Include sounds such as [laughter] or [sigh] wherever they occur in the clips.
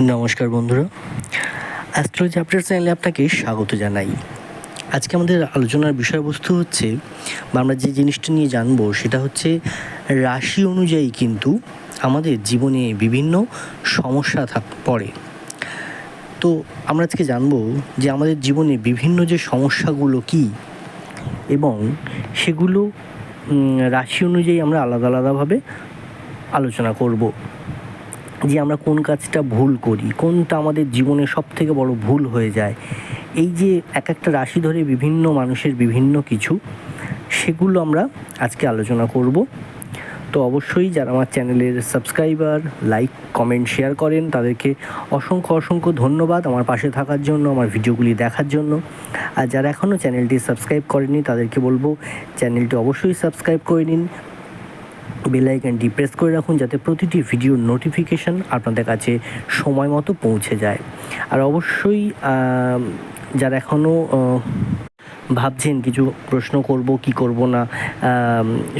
নমস্কার বন্ধুরা। Astrology update চ্যানেলে আপনাকে স্বাগত জানাই। আজকে আমাদের আলোচনার বিষয়বস্তু হচ্ছে, বা আমরা যে জিনিসটা নিয়ে জানব সেটা হচ্ছে, রাশি অনুযায়ী কিন্তু আমাদের জীবনে বিভিন্ন সমস্যা থাক, পড়ে। তো আমরা আজকে জানব যে আমাদের জীবনে বিভিন্ন যে সমস্যাগুলো কী, এবং সেগুলো রাশি অনুযায়ী আমরা আলাদা আলাদাভাবে আলোচনা করব। যে আমরা কোন কাজটা ভুল করি, কোনটা আমাদের জীবনে সব থেকে বড় ভুল হয়ে যায়। এই যে এক একটা রাশি ধরে বিভিন্ন মানুষের বিভিন্ন কিছু, সেগুলো আমরা আজকে আলোচনা করব। তো অবশ্যই যারা আমার চ্যানেলের সাবস্ক্রাইবার, লাইক, কমেন্ট, শেয়ার করেন, তাদেরকে অসংখ্য অসংখ্য ধন্যবাদ আমার পাশে থাকার জন্য, আমার ভিডিওগুলি দেখার জন্য। আর যারা এখনও চ্যানেলটি সাবস্ক্রাইব করেনি তাদেরকে বলব চ্যানেলটি অবশ্যই সাবস্ক্রাইব করে নিন। বেল আইকনটি প্রেস করে রাখুন যাতে প্রতিটি ভিডিওর নোটিফিকেশান আপনাদের কাছে সময় মতো পৌঁছে যায়। আর অবশ্যই যারা এখনও ভাবছেন কিছু প্রশ্ন করব, কি করব না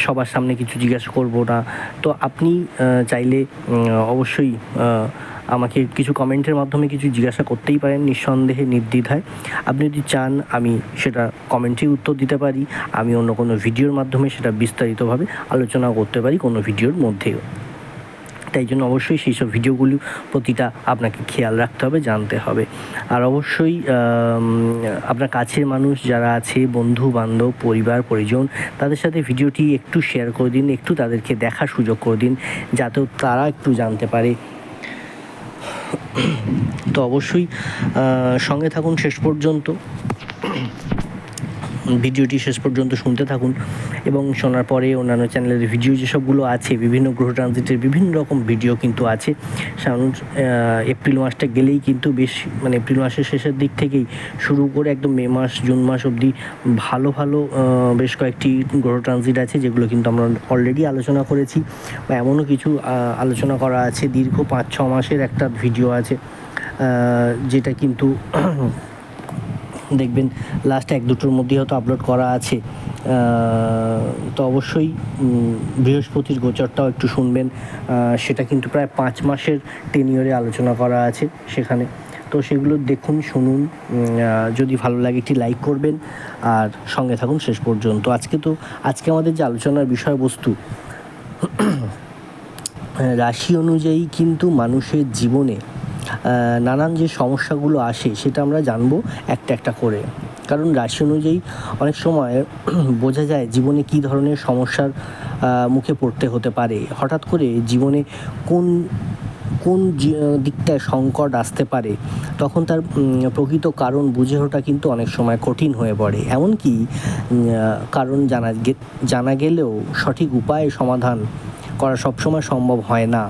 সবার সামনে কিছু জিজ্ঞাসা করব না, তো আপনি চাইলে অবশ্যই আমাকে কিছু কমেন্টের মাধ্যমে কিছু জিজ্ঞাসা করতেই পারেন নিঃসন্দেহে, নির্দ্বিধায়। আপনি যদি চান আমি সেটা কমেন্টে উত্তর দিতে পারি, আমি অন্য কোনো ভিডিওর মাধ্যমে সেটা বিস্তারিতভাবে আলোচনা করতে পারি কোনো ভিডিওর মধ্যেও। তাই জন্য অবশ্যই সেই সব ভিডিওগুলি প্রতিটা আপনাকে খেয়াল রাখতে হবে, জানতে হবে। আর অবশ্যই আপনার কাছের মানুষ যারা আছে, বন্ধু, বান্ধব, পরিবার, পরিজন, তাদের সাথে ভিডিওটি একটু শেয়ার করে দিন, একটু তাদেরকে দেখার সুযোগ করে দিন, যাতে তারা একটু জানতে পারে তো অবশ্যই সঙ্গে থাকুন শেষ পর্যন্ত। ভিডিওটি শেষ পর্যন্ত শুনতে থাকুন এবং শোনার পরে অন্যান্য চ্যানেলের ভিডিও যেসবগুলো আছে, বিভিন্ন গ্রহ ট্রানজিটের বিভিন্ন রকম ভিডিও কিন্তু আছে। সাধারণ এপ্রিল মাসটা গেলেই কিন্তু বেশ মানে এপ্রিল মাসের শেষের দিক থেকেই শুরু করে একদম মে মাস, জুন মাস অবধি ভালো ভালো বেশ কয়েকটি গ্রহ ট্রানজিট আছে, যেগুলো কিন্তু আমরা অলরেডি আলোচনা করেছি বা এমনও কিছু আলোচনা করা আছে। দীর্ঘ পাঁচ, ছ মাসের একটা ভিডিও আছে যেটা কিন্তু দেখবেন লাস্ট এক দুটোর মধ্যে হয়তো আপলোড করা আছে। তো অবশ্যই বৃহস্পতির গোচরটাও একটু শুনবেন। সেটা কিন্তু প্রায় পাঁচ মাসের টেনিয়রে আলোচনা করা আছে সেখানে। তো সেগুলো দেখুন, শুনুন যদি ভালো লাগে একটি লাইক করবেন। আর সঙ্গে থাকুন শেষ পর্যন্ত। আজকে তো, আজকে আমাদের যে আলোচনার বিষয়বস্তু, [clears throat] রাশি অনুযায়ী কিন্তু মানুষের জীবনে নানান যে সমস্যাগুলো আসে সেটা আমরা জানব একটা একটা করে। কারণ রাশি অনুযায়ী অনেক সময় [clears throat] বোঝা যায় জীবনে কী ধরনের সমস্যার মুখে পড়তে হতে পারে। হঠাৎ করে জীবনে কোন কোন দিকটায় সংকট আসতে পারে, তখন তার প্রকৃত কারণ বুঝে ওঠা কিন্তু অনেক সময় কঠিন হয়ে পড়ে। এমনকি কারণ জানা জানা গেলেও সঠিক উপায়ে সমাধান করা সবসময় সম্ভব হয় না।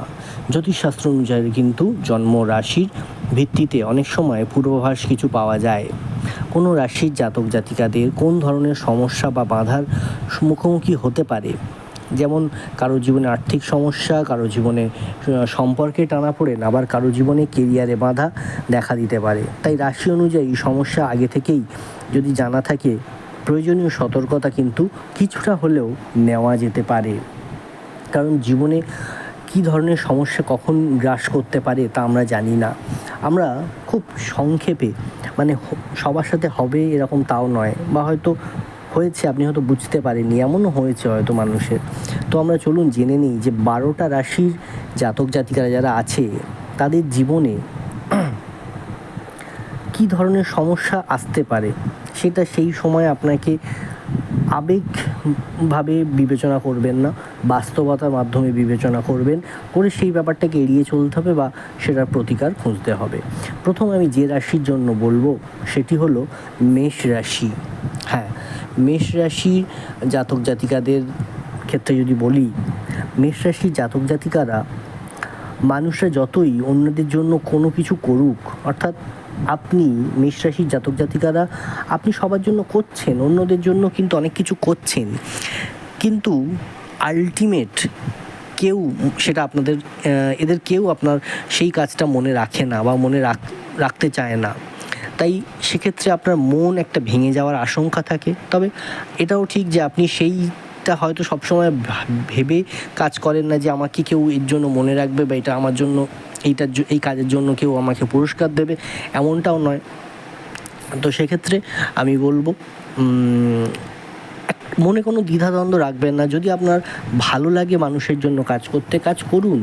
জ্যোতিষশাস্ত্র অনুযায়ী কিন্তু জন্ম রাশির ভিত্তিতে অনেক সময় পূর্বাভাস কিছু পাওয়া যায়। কোনো রাশির জাতক জাতিকাদের কোন ধরনের সমস্যা বা বাধার মুখোমুখি হতে পারে? যেমন কারও জীবনে আর্থিক সমস্যা, কারও জীবনে সম্পর্কে সম্পর্কে টানাপোড়েন আবার কারও জীবনে কেরিয়ারে বাধা দেখা দিতে পারে। তাই রাশি অনুযায়ী সমস্যা আগে থেকেই যদি জানা থাকে, প্রয়োজনীয় সতর্কতা কিন্তু কিছুটা হলেও নেওয়া যেতে পারে। কারণ জীবনে কী ধরনের সমস্যা কখন গ্রাস করতে পারে তা আমরা জানি না। আমরা খুব সংক্ষেপে মানে সবার সাথে হবে এরকম তাও নয় বা হয়তো হয়েছে, আপনি হয়তো বুঝতে পারেননি, এমনও হয়েছে হয়তো মানুষের। তো আমরা চলুন জেনে নিই যে বারোটা রাশির জাতক জাতিকারা যারা আছে, তাদের জীবনে [clears throat] কী ধরনের সমস্যা আসতে পারে? সেটা সেই সময় আপনাকে আবেগভাবে বিবেচনা করবেন না, বাস্তবতার মাধ্যমে বিবেচনা করবেন করে সেই ব্যাপারটাকে এড়িয়ে চলতে হবে বা সেটার প্রতিকার খুঁজতে হবে। প্রথম আমি যে রাশির জন্য বলব সেটি হলো মেষ রাশি। হ্যাঁ মেষ রাশির জাতক জাতিকাদের ক্ষেত্রে যদি বলি, মেষ রাশির জাতক জাতিকারা মানুষরা যতই অন্যদের জন্য কোনো কিছু করুক, অর্থাৎ আপনি মেষ রাশির জাতক জাতিকারা, আপনি সবার জন্য করছেন, অন্যদের জন্য কিন্তু অনেক কিছু করছেন। কিন্তু আলটিমেট কেউ সেটা আপনাদের এদের কেউ আপনার সেই কাজটা মনে রাখে না বা মনে রাখ, রাখতে চায় না। তাই সেক্ষেত্রে আপনার মন একটা ভেঙে যাওয়ার আশঙ্কা থাকে। তবে এটাও ঠিক যে আপনি সেইটা হয়তো সবসময় ভেবে কাজ করেন না যে আমাকে কেউ এর জন্য মনে রাখবে বা এটা আমার জন্য এইটার এই কাজের জন্য কেউ আমাকে পুরস্কার দেবে, এমনটাও নয়। তো সেক্ষেত্রে আমি বলব মনে কোনো দ্বিধাদ্বন্দ্ব রাখবেন না। যদি আপনার ভালো লাগে মানুষের জন্য কাজ করতে, কাজ করুন।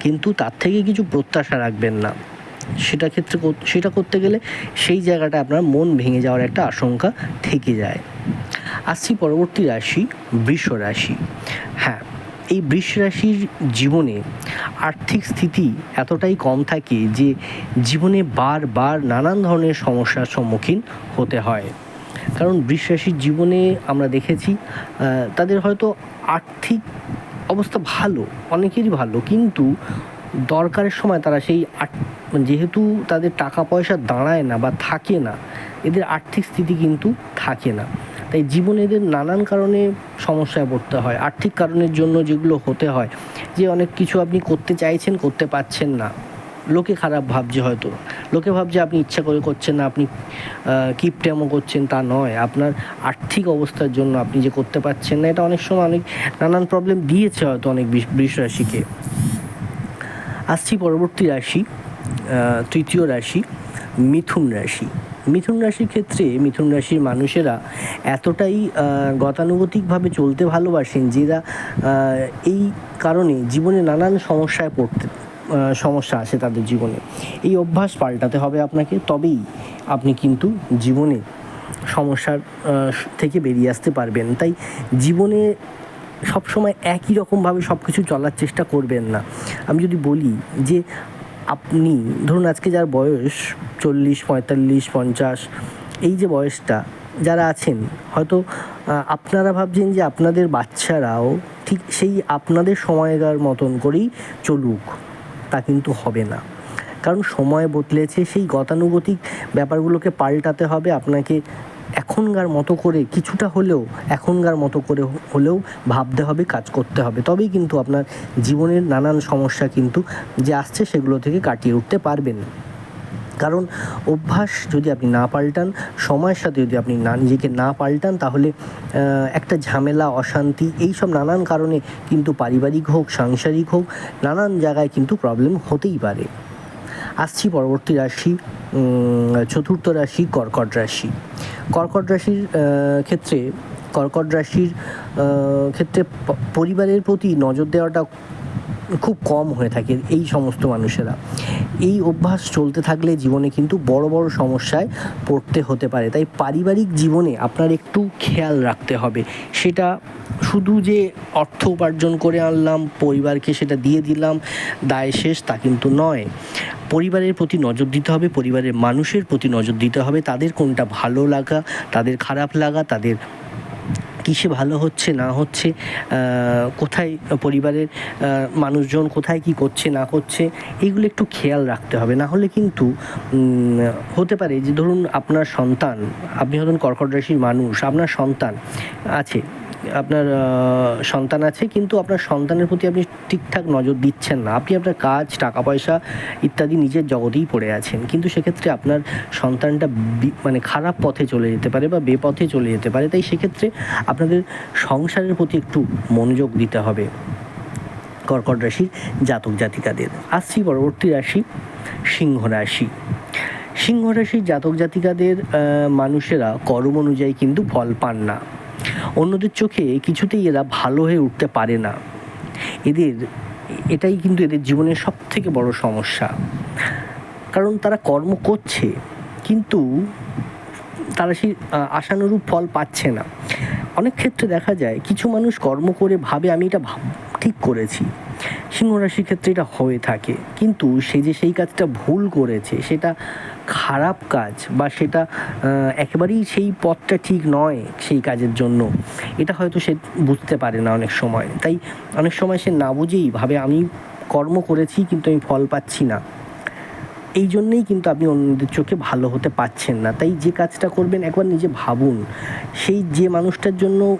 কিন্তু তার থেকে কিছু প্রত্যাশা রাখবেন না। সেটা ক্ষেত্রে সেটা করতে গেলে সেই জায়গাটা আপনার মন ভেঙে যাওয়ার একটা আশঙ্কা থেকে যায়। আসছি পরবর্তী রাশি, বৃষ রাশি। হ্যাঁ এই বৃষ রাশির জীবনে আর্থিক স্থিতি এতটাই কম থাকে যে জীবনে বারবার নানান ধরনের সমস্যার সম্মুখীন হতে হয়। কারণ বৃষ রাশির জীবনে আমরা দেখেছি তাদের হয়তো আর্থিক অবস্থা ভালো, অনেকেরই ভালো, কিন্তু দরকারের সময় তারা সেই যেহেতু তাদের টাকা পয়সা দাঁড়ায় না বা থাকে না, এদের আর্থিক স্থিতি কিন্তু থাকে না। তাই জীবনে এদের নানান কারণে সমস্যায় পড়তে হয়। আর্থিক কারণের জন্য যেগুলো হতে হয়, যে অনেক কিছু আপনি করতে চাইছেন, করতে পারছেন না। লোকে খারাপ ভাবছে হয়তো। লোকে ভাবছে আপনি ইচ্ছা করে করছেন না, আপনি কিপটেমো করছেন তা নয়। আপনার আর্থিক অবস্থার জন্য আপনি যে করতে পারছেন না, এটা অনেক সময় অনেক নানান প্রবলেম দিয়েছে হয়তো অনেক বৃষ- রাশিকে আসছি পরবর্তী রাশি। তৃতীয় রাশি মিথুন রাশি। মিথুন রাশির ক্ষেত্রে মিথুন রাশির মানুষেরা এতটাই গতানুগতিকভাবে চলতে ভালোবাসেন যেরা এই কারণে জীবনে নানান সমস্যায় পড়তে সমস্যা আছে তাদের জীবনে। এই অভ্যাস পাল্টাতে হবে আপনাকে, তবেই আপনি কিন্তু জীবনে সমস্যার থেকে বেরিয়ে আসতে পারবেন। তাই জীবনে সবসময় একই রকমভাবে সব কিছু চলার চেষ্টা করবেন না। আমি যদি বলি যে আপনি, ধরুন আজকে যার বয়স চল্লিশ, পঁয়তাল্লিশ, পঞ্চাশ, এই যে বয়সটা, যারা আছেন, হয়তো আপনারা ভাবছেন যে আপনাদের বাচ্চারাও ঠিক সেই আপনাদের সময়কার মতন করেই চলুক, তা কিন্তু হবে না। কারণ সময় বদলেছে, সেই গতানুগতিক ব্যাপারগুলোকে পাল্টাতে হবে, আপনাকে এখনকার মতো করে কিছুটা হলেও, এখনকার মতো করে হলেও ভাবতে হবে, কাজ করতে হবে। তবেই কিন্তু আপনার জীবনের নানান সমস্যা কিন্তু যে আসছে সেগুলো থেকে কাটিয়ে উঠতে পারবেন। কারণ অভ্যাস যদি আপনি না পাল্টান, সময়ের সাথে যদি আপনি না নিজেকে না পাল্টান, তাহলে একটা ঝামেলা, অশান্তি এই সব নানান কারণে কিন্তু পারিবারিক হোক, সাংসারিক হোক, নানান জায়গায় কিন্তু প্রবলেম হতেই পারে। আসছি পরবর্তী রাশি চতুর্থ রাশি, কর্কট রাশি। কর্কট রাশির ক্ষেত্রে কর্কট রাশির ক্ষেত্রে পরিবারের প্রতি নজর দেওয়াটা খুব কম হয়ে থাকে এই সমস্ত মানুষেরা। এই অভ্যাস চলতে থাকলে জীবনে কিন্তু বড় বড় সমস্যায় পড়তে হতে পারে। তাই পারিবারিক জীবনে আপনার একটু খেয়াল রাখতে হবে। সেটা শুধু যে অর্থ উপার্জন করে আনলাম, পরিবারকে সেটা দিয়ে দিলাম, দায় শেষ তা কিন্তু নয়। পরিবারের প্রতি নজর দিতে হবে, পরিবারের মানুষের প্রতি নজর দিতে হবে। তাদের কোনটা ভালো লাগা, তাদের খারাপ লাগা, তাদের কিসে ভালো হচ্ছে, না হচ্ছে কোথায় পরিবারের মানুষজন কোথায় কি করছে, না করছে, এগুলো একটু খেয়াল রাখতে হবে। না হলে কিন্তু হতে পারে যে ধরুন আপনার সন্তান, আপনি হলেন কর্কট রাশির মানুষ, আপনার সন্তান আছে আপনার সন্তান আছে, কিন্তু আপনার সন্তানের প্রতি আপনি ঠিকঠাক নজর দিচ্ছেন না। আপনি আপনার কাজ টাকা পয়সা ইত্যাদি নিজের জগতেই পড়ে আছেন। কিন্তু সেক্ষেত্রে আপনার সন্তানটা মানে খারাপ পথে চলে যেতে পারে বা বেপথে চলে যেতে পারে। তাই সেক্ষেত্রে আপনাদের সংসারের প্রতি একটু মনোযোগ দিতে হবে। কর্কট রাশির জাতক জাতিকাদের। আসছি পরবর্তী রাশি, সিংহ রাশি। সিংহ রাশির জাতক জাতিকাদের মানুষেরা কর্ম অনুযায়ী কিন্তু ফল পান না। অন্যদের চোখে কিছুতেই এরা ভালো হয়ে উঠতে পারে না। এদের, এটাই কিন্তু এদের জীবনের সব থেকে বড় সমস্যা। কারণ তারা কর্ম করছে, কিন্তু তারা সেই আশানুরূপ ফল পাচ্ছে না। অনেক ক্ষেত্রে দেখা যায়, কিছু মানুষ কর্ম করে ভাবে, আমি এটা ঠিক করেছি। সিংহ রাশির ক্ষেত্রে এটা হয়ে থাকে। কিন্তু সে যে সেই কাজটা ভুল করেছে, সেটা খারাপ কাজ বা সেটা একেবারেই সেই পথটা ঠিক নয় সেই কাজের জন্য, এটা হয়তো সে বুঝতে পারে না অনেক সময়। তাই অনেক সময় সে না বুঝেই ভাবে, আমি কর্ম করেছি কিন্তু আমি ফল পাচ্ছি না। এই জন্যেই কিন্তু আপনি অন্যদের চোখে ভালো হতে পারছেন না। তাই যে কাজটা করবেন, একবার নিজে ভাবুন। সেই যে মানুষটার জন্য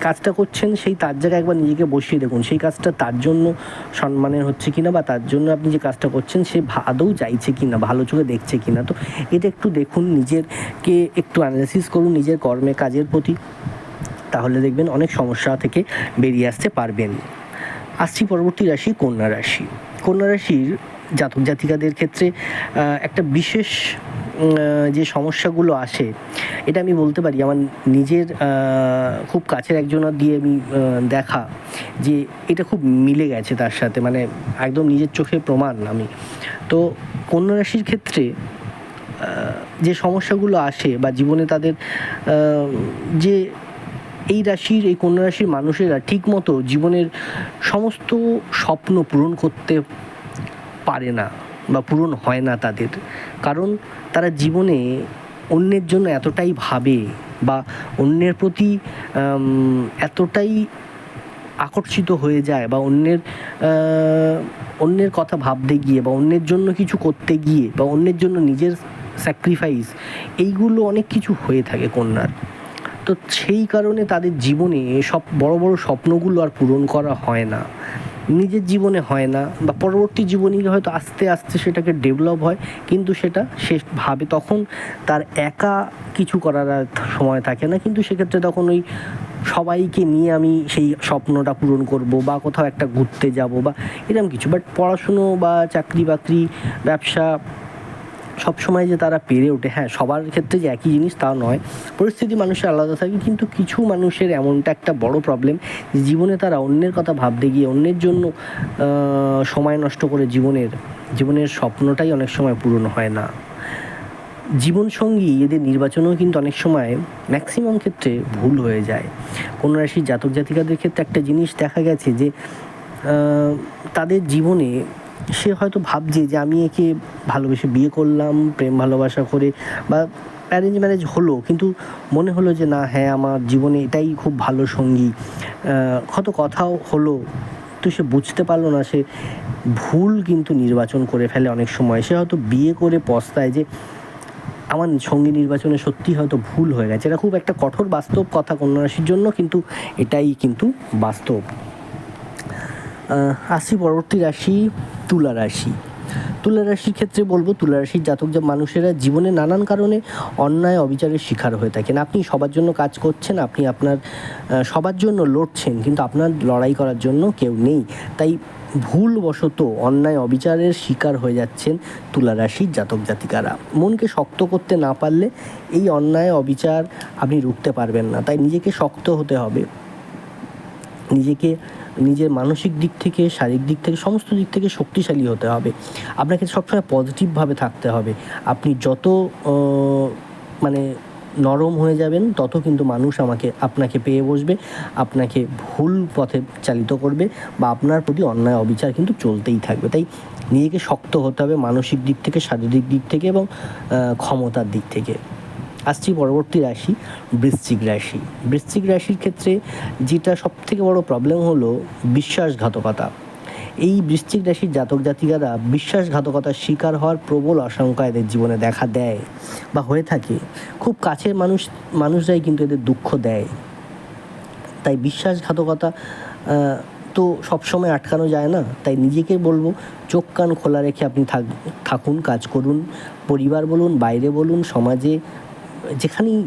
কাজটা করছেন, সেই তার জায়গায় একবার নিজেকে বসিয়ে দেখুন। সেই কাজটা তার জন্য সম্মানের হচ্ছে কিনা বা তার জন্য আপনি যে কাজটা করছেন, সে আদৌ চাইছে কিনা, ভালো চোখে দেখছে কিনা। তো এটা একটু দেখুন, নিজেরকে একটু অ্যানালাইসিস করুন, নিজের কর্মে, কাজের প্রতি। তাহলে দেখবেন অনেক সমস্যা থেকে বেরিয়ে আসতে পারবেন। আসছি পরবর্তী রাশি, কন্যা রাশি। কন্যা রাশির জাতক জাতিকাদের ক্ষেত্রে একটা বিশেষ যে সমস্যাগুলো আসে, এটা আমি বলতে পারি, আমার নিজের খুব কাছের একজনের দিয়ে আমি দেখা, যে এটা খুব মিলে গেছে তার সাথে মানে একদম নিজের চোখে প্রমাণ আমি। তো কন্যা রাশির ক্ষেত্রে যে সমস্যাগুলো আসে বা জীবনে তাদের যে এই রাশির, এই কন্যা রাশির মানুষেরা ঠিকমতো জীবনের সমস্ত স্বপ্ন পূরণ করতে পারে না বা পূরণ হয় না তাদের। কারণ তারা জীবনে অন্যের জন্য এতটাই ভাবে বা অন্যের প্রতি এতটাই আকর্ষিত হয়ে যায় বা অন্যের অন্যের কথা ভাবতে গিয়ে বা অন্যের জন্য কিছু করতে গিয়ে বা অন্যের জন্য নিজের স্যাক্রিফাইস এইগুলো অনেক কিছু হয়ে থাকে কন্যার। তো সেই কারণে তাদের জীবনে সব বড় বড় স্বপ্নগুলো আর পূরণ করা হয় না। নিজের জীবনে হয় না বা পরবর্তী জীবনে হয়তো আস্তে আস্তে সেটাকে ডেভেলপ হয়, কিন্তু সেটা সে ভাবে তখন তার একা কিছু করার সময় থাকে না। কিন্তু সেক্ষেত্রে তখন ওই সবাইকে নিয়ে আমি সেই স্বপ্নটা পূরণ করব বা কোথাও একটা ঘুরতে যাব বা এরকম কিছু। বাট পড়াশুনো বা চাকরি বাকরি ব্যবসা সব সময় যে তারা পেরে ওঠে হ্যাঁ সবার ক্ষেত্রে যে একই জিনিস তা নয়। পরিস্থিতি মানুষের আলাদা থাকে, কিন্তু কিছু মানুষের এমনটা একটা বড় প্রবলেম যে জীবনে তারা অন্যের কথা ভাবতে গিয়ে অন্যের জন্য সময় নষ্ট করে জীবনের জীবনের স্বপ্নটাই অনেক সময় পূরণ হয় না। জীবনসঙ্গী এদের নির্বাচনেও কিন্তু অনেক সময় ম্যাক্সিমাম ক্ষেত্রে ভুল হয়ে যায়। কোনো রাশির জাতক জাতিকাদের ক্ষেত্রে একটা জিনিস দেখা গেছে যে তাদের জীবনে সে হয়তো ভাবছে যে আমি একে ভালোবেসে বিয়ে করলাম, প্রেম ভালোবাসা করে বা অ্যারেঞ্জ ম্যারেজ হলো, কিন্তু মনে হলো যে না হ্যাঁ আমার জীবনে এটাই খুব ভালো সঙ্গী। কত কথাও হলো তো সে বুঝতে পারল না, সে ভুল কিন্তু নির্বাচন করে ফেলে অনেক সময়। সে হয়তো বিয়ে করে পস্তায় যে আমার সঙ্গী নির্বাচনে সত্যি হয়তো ভুল হয়ে গেছে। এটা খুব একটা কঠোর বাস্তব কথা কন্যা রাশির জন্য, কিন্তু এটাই কিন্তু বাস্তব। আসি পরবর্তী রাশি। তুলা রাশি। তুলা রাশির ক্ষেত্রে বলব, তুলা রাশির জাতক যে মানুষেরা জীবনে নানান কারণে অন্যায় অবিচারের শিকার হয়ে থাকেন। আপনি সবার জন্য কাজ করছেন, আপনি আপনার সবার জন্য লড়ছেন, কিন্তু আপনার লড়াই করার জন্য কেউ নেই। তাই ভুলবশত অন্যায় অবিচারের শিকার হয়ে যাচ্ছেন তুলা রাশির জাতক জাতিকারা। মনকে শক্ত করতে না পারলে এই অন্যায় অবিচার আপনি রুখতে পারবেন না। তাই নিজেকে শক্ত হতে হবে। নিজেকে নিজের মানসিক দিক থেকে, শারীরিক দিক থেকে, সমস্ত দিক থেকে শক্তিশালী হতে হবে। আপনাকে সবসময় পজিটিভভাবে থাকতে হবে। আপনি যত মানে নরম হয়ে যাবেন, তত কিন্তু মানুষ আমাকে, আপনাকে পেয়ে বসবে, আপনাকে ভুল পথে চালিত করবে বা আপনার প্রতি অন্যায় অবিচার কিন্তু চলতেই থাকবে। তাই নিজেকে শক্ত হতে হবে মানসিক দিক থেকে, শারীরিক দিক থেকে এবং ক্ষমতার দিক থেকে। আসছি পরবর্তী রাশি, বৃশ্চিক রাশি। বৃশ্চিক রাশির ক্ষেত্রে যেটা সব থেকে বড় প্রবলেম হলো বিশ্বাসঘাতকতা। এই বৃশ্চিক রাশির জাতক জাতিকারা বিশ্বাসঘাতকতার শিকার হওয়ার প্রবল আশঙ্কা এদের জীবনে দেখা দেয় বা হয়ে থাকে। খুব কাছের মানুষ, মানুষরাই কিন্তু এদের দুঃখ দেয়। তাই বিশ্বাসঘাতকতা তো সবসময় আটকানো যায় না। তাই নিজেকে বলব, চোখ কান খোলা রেখে আপনি থাক, থাকুন, কাজ করুন। পরিবার বলুন, বাইরে বলুন, সমাজে যেখানেই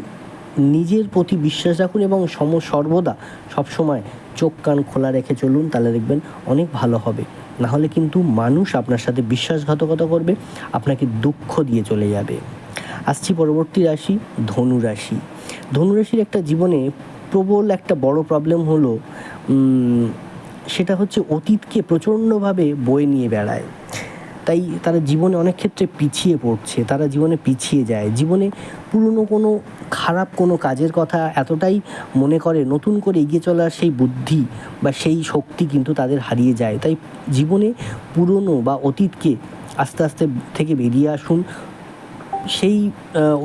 নিজের প্রতি বিশ্বাস রাখুন এবং সম সর্বদা সবসময় চোখ কান খোলা রেখে চলুন, তাহলে দেখবেন অনেক ভালো হবে। না হলে কিন্তু মানুষ আপনার সাথে বিশ্বাসঘাতকতা করবে, আপনাকে দুঃখ দিয়ে চলে যাবে। আসছি পরবর্তী রাশি, ধনু রাশি। ধনু রাশির একটা জীবনে প্রবল একটা বড় প্রবলেম হলো সেটা হচ্ছে অতীতকে প্রচণ্ডভাবে বয়ে নিয়ে বেড়ায়। তাই তারা জীবনে অনেক ক্ষেত্রে পিছিয়ে পড়ছে, তারা জীবনে পিছিয়ে যায়। জীবনে পুরনো কোনো খারাপ কোনো কাজের কথা এতটাই মনে করে, নতুন করে এগিয়ে চলার সেই বুদ্ধি বা সেই শক্তি কিন্তু তাদের হারিয়ে যায়। তাই জীবনে পুরনো বা অতীতকে আস্তে আস্তে থেকে বেরিয়ে আসুন। সেই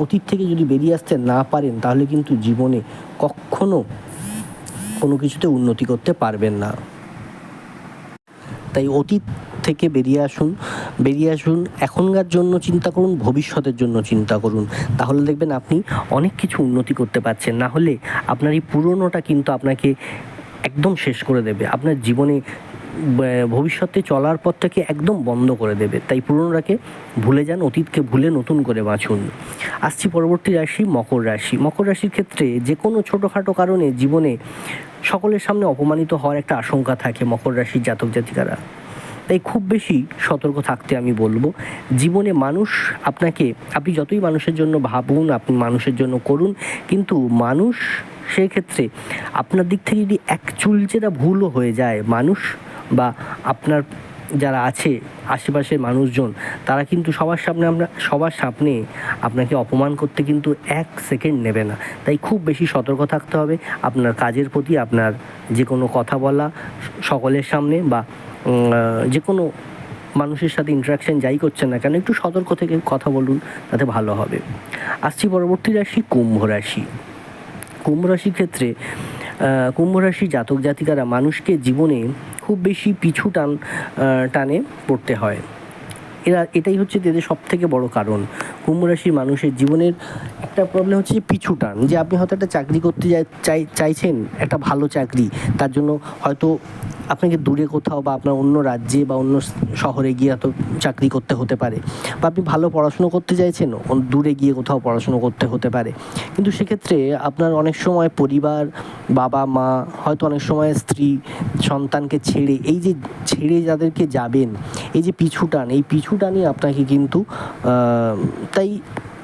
অতীত থেকে যদি বেরিয়ে আসতে না পারেন, তাহলে কিন্তু জীবনে কখনো কোনো কিছুতে উন্নতি করতে পারবেন না। তাই অতীত থেকে বেরিয়ে আসুন বেরিয়ে আসুন, এখনকার জন্য চিন্তা করুন, ভবিষ্যতের জন্য চিন্তা করুন। তাহলে দেখবেন আপনি অনেক কিছু উন্নতি করতে পারছেন। না হলে আপনার এই পুরনোটা কিন্তু আপনাকে একদম শেষ করে দেবে। আপনার জীবনে ভবিষ্যতে চলার পথটাকে একদম বন্ধ করে দেবে। তাই পুরনোটাকে ভুলে যান, অতীতকে ভুলে নতুন করে বাঁচুন। আসছি পরবর্তী রাশি, মকর রাশি। মকর রাশির ক্ষেত্রে যে কোনো ছোটোখাটো কারণে জীবনে সকলের সামনে অপমানিত হওয়ার একটা আশঙ্কা থাকে মকর রাশির জাতক জাতিকারা। তাই খুব বেশি সতর্ক থাকতে আমি বলব। জীবনে মানুষ আপনাকে, আপনি যতই মানুষের জন্য ভাবুন, আপনি মানুষের জন্য করুন, কিন্তু মানুষ সেই ক্ষেত্রে আপনার দিক থেকে যদি এক চুলচেরা ভুলও হয়ে যায় মানুষ বা আপনার যারা আছে, আশেপাশের মানুষজন, তারা কিন্তু সবার সামনে আমরা, সবার সামনে আপনাকে অপমান করতে কিন্তু এক সেকেন্ড নেবে না। তাই খুব বেশি সতর্ক থাকতে হবে। আপনার কাজের প্রতি আপনার যে কোনো কথা বলা, সকলের সামনে বা যে কোনো মানুষের সাথে ইন্টারাকশন যাই করছেন না কেন, একটু সতর্ক থেকে কথা বলুন, তাতে ভালো হবে। আসছি পরবর্তী রাশি, কুম্ভ রাশি। কুম্ভ রাশির ক্ষেত্রে কুম্ভ রাশি জাতক জাতিকারা মানুষকে জীবনে খুব বেশি পিছু টান টানে পড়তে হয়। এরা, এটাই হচ্ছে এদের সব থেকে বড় কারণ। কুম্ভ রাশির মানুষের জীবনের একটা প্রবলেম হচ্ছে যে পিছু টান, যে আপনি হয়তো একটা চাকরি করতে চাই, চাইছেন, একটা ভালো চাকরি, তার জন্য হয়তো আপনাকে দূরে কোথাও বা আপনার অন্য রাজ্যে বা অন্য শহরে গিয়ে হয়তো চাকরি করতে হতে পারে বা আপনি ভালো পড়াশুনো করতে চাইছেন দূরে গিয়ে কোথাও পড়াশুনো করতে হতে পারে। কিন্তু সেক্ষেত্রে আপনার অনেক সময় পরিবার, বাবা, মা, হয়তো অনেক সময় স্ত্রী, সন্তানকে ছেড়ে, এই যে ছেড়ে যাদেরকে যাবেন, এই যে পিছুটান এই পিছুটানই আপনাকে কিন্তু তাই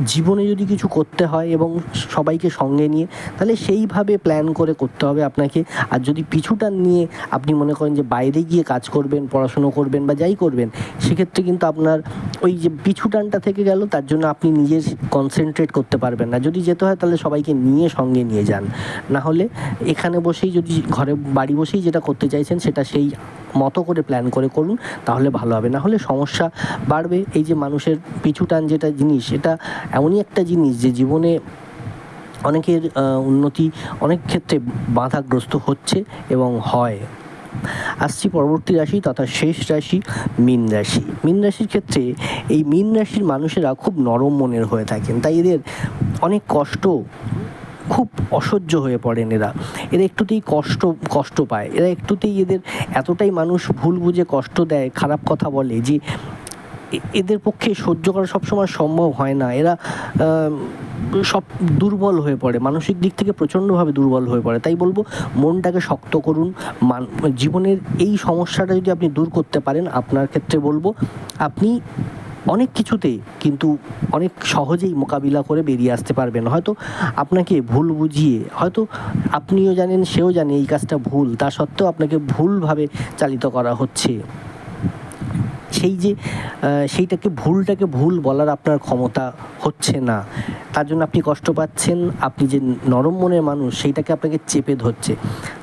জীবনে যদি কিছু করতে হয় এবং সবাইকে সঙ্গে নিয়ে, তাহলে সেইভাবে প্ল্যান করে করতে হবে আপনাকে। আর যদি পিছুটান নিয়ে আপনি মনে করেন যে বাইরে গিয়ে কাজ করবেন, পড়াশুনো করবেন বা যাই করবেন, সেক্ষেত্রে কিন্তু আপনার ওই যে পিছুটানটা থেকে গেল, তার জন্য আপনি নিজের কনসেন্ট্রেট করতে পারবেন না। যদি যেতে হয়, তাহলে সবাইকে নিয়ে সঙ্গে নিয়ে যান। না হলে এখানে বসেই যদি ঘরে বাড়ি বসেই যেটা করতে চাইছেন, সেটা সেই মতো করে প্ল্যান করে করুন, তাহলে ভালো হবে। না হলে সমস্যা বাড়বে। এই যে মানুষের পিছুটান যেটা জিনিস, এটা এমনই একটা জিনিস যে জীবনে অনেকের উন্নতি অনেক ক্ষেত্রে বাধাগ্রস্ত হচ্ছে এবং হয়। আসছি পরবর্তী রাশি তথা শেষ রাশি, মীন রাশি। মীন রাশির ক্ষেত্রে এই মীন রাশির মানুষেরা খুব নরম মনের হয়ে থাকেন। তাই এদের অনেক কষ্ট খুব অসহ্য হয়ে পড়েন এরা। এরা একটুতেই কষ্ট কষ্ট পায়। এরা একটুতেই এদের এতটাই মানুষ ভুল বুঝে কষ্ট দেয়, খারাপ কথা বলে যে এদের পক্ষে সহ্য করা সবসময় সম্ভব হয় না। এরা সব দুর্বল হয়ে পড়ে। মানসিক দিক থেকে প্রচণ্ডভাবে দুর্বল হয়ে পড়ে। তাই বলব, মনটাকে শক্ত করুন। মান, জীবনের এই সমস্যাটা যদি আপনি দূর করতে পারেন, আপনার ক্ষেত্রে বলব, আপনি অনেক কিছুতে কিন্তু অনেক সহজেই মোকাবিলা করে বেরিয়ে আসতে পারবেন। হয়তো আপনাকে ভুল বুঝিয়ে, হয়তো আপনিও জানেন, সেও জানে এই কাজটা ভুল। তা সত্ত্বেও আপনাকে ভুলভাবে চালিত করা হচ্ছে। সেই যে সেইটাকে, ভুলটাকে ভুল বলার আপনার ক্ষমতা হচ্ছে না। তার জন্য আপনি কষ্ট পাচ্ছেন, আপনি যে নরম মনের মানুষ, সেইটাকে আপনাকে চেপে ধরছে।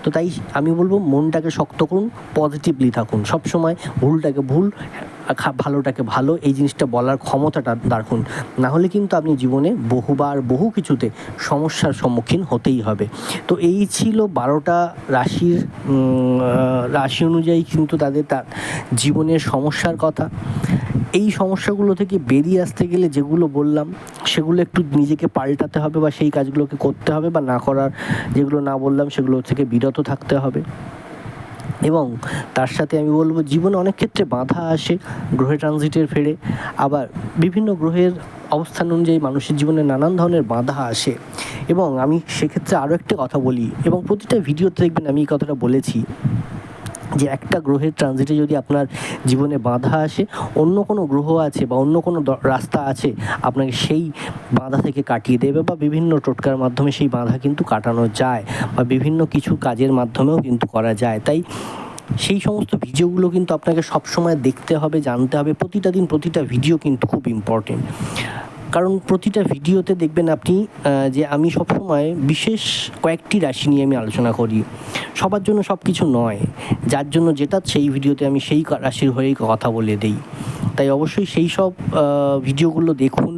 তো তাই আমি বলব, মনটাকে শক্ত করুন পজিটিভলি থাকুন। সবসময় ভুলটাকে ভুল ভালোটাকে ভালো, এই জিনিসটা বলার ক্ষমতাটা রাখুন। না হলে কিন্তু আপনি জীবনে বহুবার বহু কিছুতে সমস্যার সম্মুখীন হতেই হবে। তো এই ছিল বারোটা রাশির রাশি অনুযায়ী কিন্তু তাদের তার জীবনের সমস্যার কথা। এই সমস্যাগুলো থেকে বেরিয়ে আসতে গেলে যেগুলো বললাম, সেগুলো একটু নিজেকে পাল্টাতে হবে বা সেই কাজগুলোকে করতে হবে বা না করার যেগুলো না বললাম, সেগুলো থেকে বিরত থাকতে হবে। এবং তার সাথে আমি বলব জীবনে অনেক ক্ষেত্রে বাধা আসে গ্রহে ট্রানজিটের ফেরে। আবার বিভিন্ন গ্রহের অবস্থান অনুযায়ী মানুষের জীবনে নানান ধরনের বাধা আসে। এবং আমি সেক্ষেত্রে আরও একটি কথা বলি এবং প্রতিটা ভিডিওতে দেখবেন আমি এই কথাটা বলেছি। যে একটা গ্রহের ট্রানজিটে যদি আপনার জীবনে বাধা আসে, অন্য কোনো গ্রহ আছে বা অন্য কোনো রাস্তা আছে, আপনাকে সেই বাধা থেকে কাটিয়ে দেবে বা বিভিন্ন টোটকার মাধ্যমে সেই বাধা কিন্তু কাটানো যায় বা বিভিন্ন কিছু কাজের মাধ্যমেও কিন্তু করা যায়। তাই সেই সমস্ত ভিডিওগুলো কিন্তু আপনাকে সবসময় দেখতে হবে, জানতে হবে। প্রতিটা দিন প্রতিটা ভিডিও কিন্তু খুব ইম্পর্টেন্ট কারণ প্রতিটা ভিডিওতে দেখবেন আপনি যে আমি সবসময় বিশেষ কয়েকটি রাশি নিয়ে আমি আলোচনা করি। সবার জন্য সব কিছু নয়। যার জন্য যেটা, সেই ভিডিওতে আমি সেই রাশির হয়েই কথা বলে দেই। তাই অবশ্যই সেই সব ভিডিওগুলো দেখুন।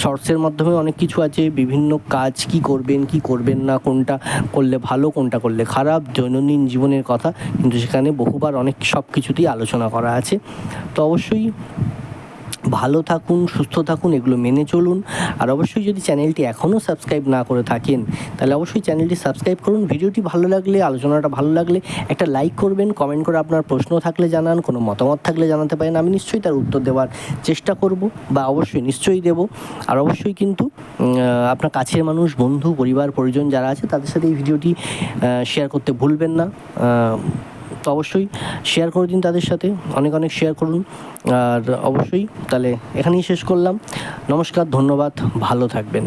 শর্টসের মাধ্যমে অনেক কিছু আছে। বিভিন্ন কাজ কি করবেন কি করবেন না, কোনটা করলে ভালো, কোনটা করলে খারাপ, দৈনন্দিন জীবনের কথা। কিন্তু সেখানে বহুবার অনেক সব কিছুতেই আলোচনা করা আছে। তো অবশ্যই ভালো থাকুন, সুস্থ থাকুন, এগুলো মেনে চলুন। আর অবশ্যই যদি চ্যানেলটি এখনও সাবস্ক্রাইব না করে থাকেন, তাহলে অবশ্যই চ্যানেলটি সাবস্ক্রাইব করুন। ভিডিওটি ভালো লাগলে, আলোচনাটা ভালো লাগলে একটা লাইক করবেন, কমেন্ট করে আপনার প্রশ্ন থাকলে জানান, কোনো মতামত থাকলে জানাতে পারেন। আমি নিশ্চয়ই তার উত্তর দেওয়ার চেষ্টা করব বা অবশ্যই নিশ্চয়ই দেব। আর অবশ্যই কিন্তু আপনার কাছের মানুষ, বন্ধু, পরিবার, পরিজন যারা আছে, তাদের সাথে এই ভিডিওটি শেয়ার করতে ভুলবেন না। তো অবশ্যই শেয়ার করে দিন তাদের সাথে, অনেক অনেক শেয়ার করুন। আর অবশ্যই তাহলে এখানেই শেষ করলাম। নমস্কার, ধন্যবাদ, ভালো থাকবেন।